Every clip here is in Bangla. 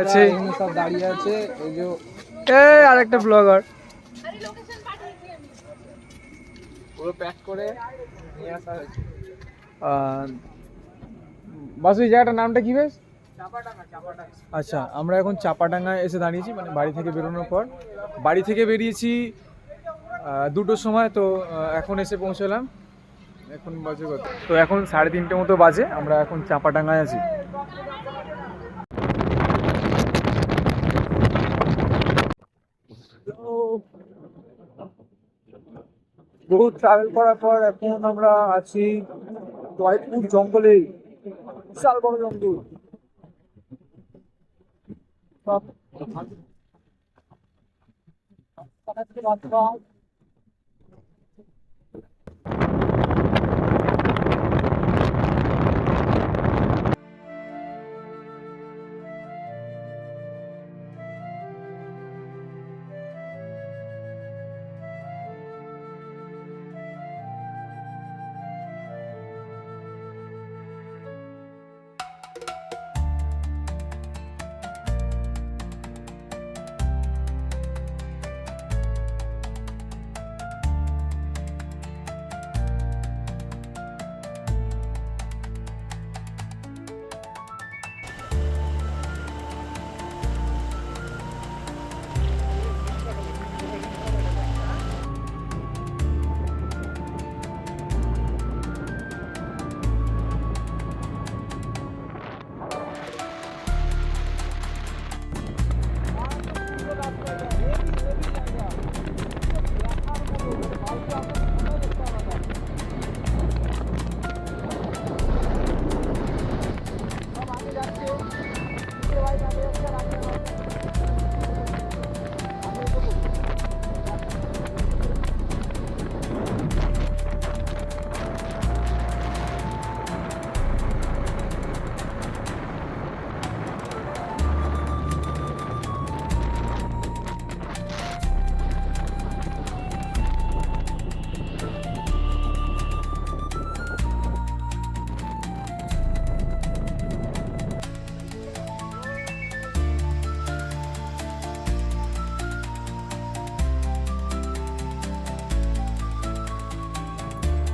আছে। সব দাঁড়িয়ে আছে। এই যে এই আরেকটা ব্লগার পুরো প্যাক করে নিয়ে আসা হয়েছে। বাসু এই জায়গাটার নামটা কি বেশ? আচ্ছা আমরা এখন চাপাডাঙ্গায় এসে দাঁড়িয়েছি মানে বাড়ি থেকে বেরোনোর পর। বাড়ি থেকে বেরিয়েছি দুটোর সময় তো এখন এসে পৌঁছলাম। এখন বাজে কত? তো এখন সাড়ে তিনটে মতো বাজে আমরা এখন চাপাডাঙ্গায় আছি। বহু ট্রাভেল করার পর এখন আমরা আছি জয়পুর জঙ্গলে বিশাল বড় জঙ্গল। সব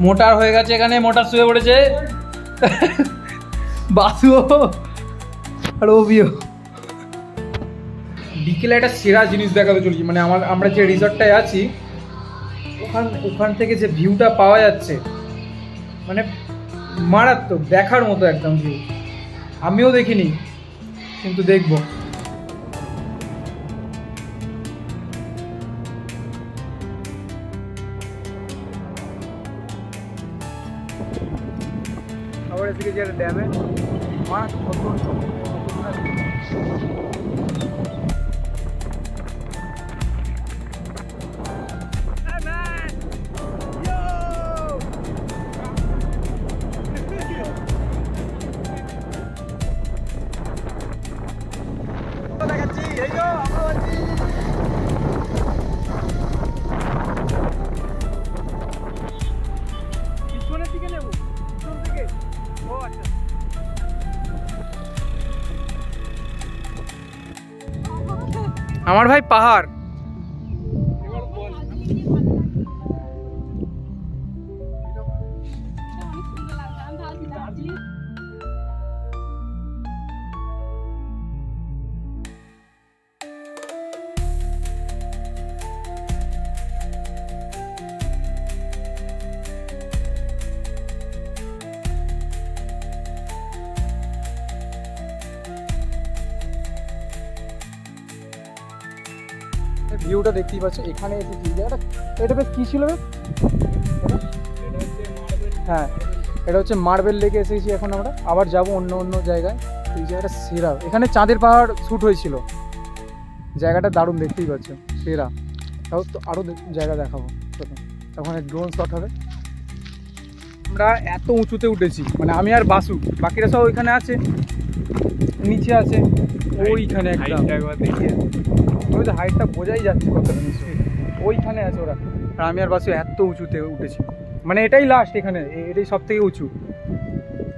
মোটার হয়ে গেছে এখানে মোটার শুয়ে পড়েছে। বাসুও আর অভিও। বিকেলে একটা সেরা জিনিস দেখাতে চলেছি মানে আমার, আমরা যে রিসর্টটায় আছি, ওখান ওখান থেকে যে ভিউটা পাওয়া যাচ্ছে মানে মারাত্মক, দেখার মতো একদম ভিউ আমিও দেখিনি, কিন্তু দেখব। আবার থেকে যে ড্যামে মাছ আমার ভাই পাহাড়। ভিউটা দেখতেই পাচ্ছ এখানে এসেছি জায়গাটা এটা বেশ কী ছিল হ্যাঁ এটা হচ্ছে মার্বেল লেকে এসেছি এখন আমরা। আবার যাব অন্য অন্য জায়গায়। এই জায়গাটা সেরা। এখানে চাঁদের পাহাড় শ্যুট হয়েছিল। জায়গাটা দারুণ দেখতেই পাচ্ছ। সেরা। তাও তো আরও জায়গা দেখাবো। তখন ড্রোন শট হবে। আমরা এত উঁচুতে উঠেছি। মানে আমি আর বাসু। বাকিরা সব ওইখানে আছে। নিচে আছে। ওইখানে একদম ওই তো হাইটটা বোঝাই যাচ্ছে কতটা নিশ্চয়ই। ওইখানে আছে ওরা। আর আমি আর বাসু এত উঁচুতে উঠেছি। মানে এটাই লাস্ট এখানে। এটাই সব থেকে উঁচু।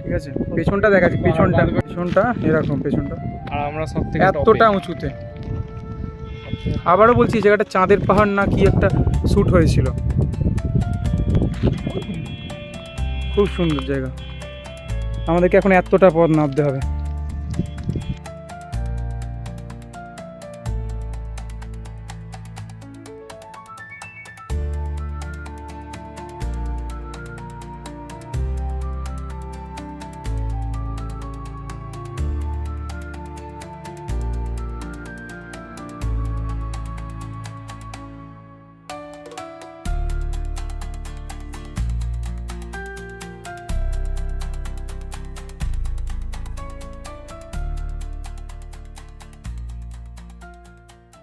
ঠিক আছে? পেছনটা দেখাচ্ছি পেছনটা। পেছনটা এরকম পেছনটা। আর আমরা সব থেকে এতটা উঁচুতে। আবারও বলছি জায়গাটা চাঁদের পাহাড় না কি একটা শ্যুট হয়েছিল। খুব সুন্দর জায়গা। আমাদেরকে এখন এতটা পথ নামতে হবে।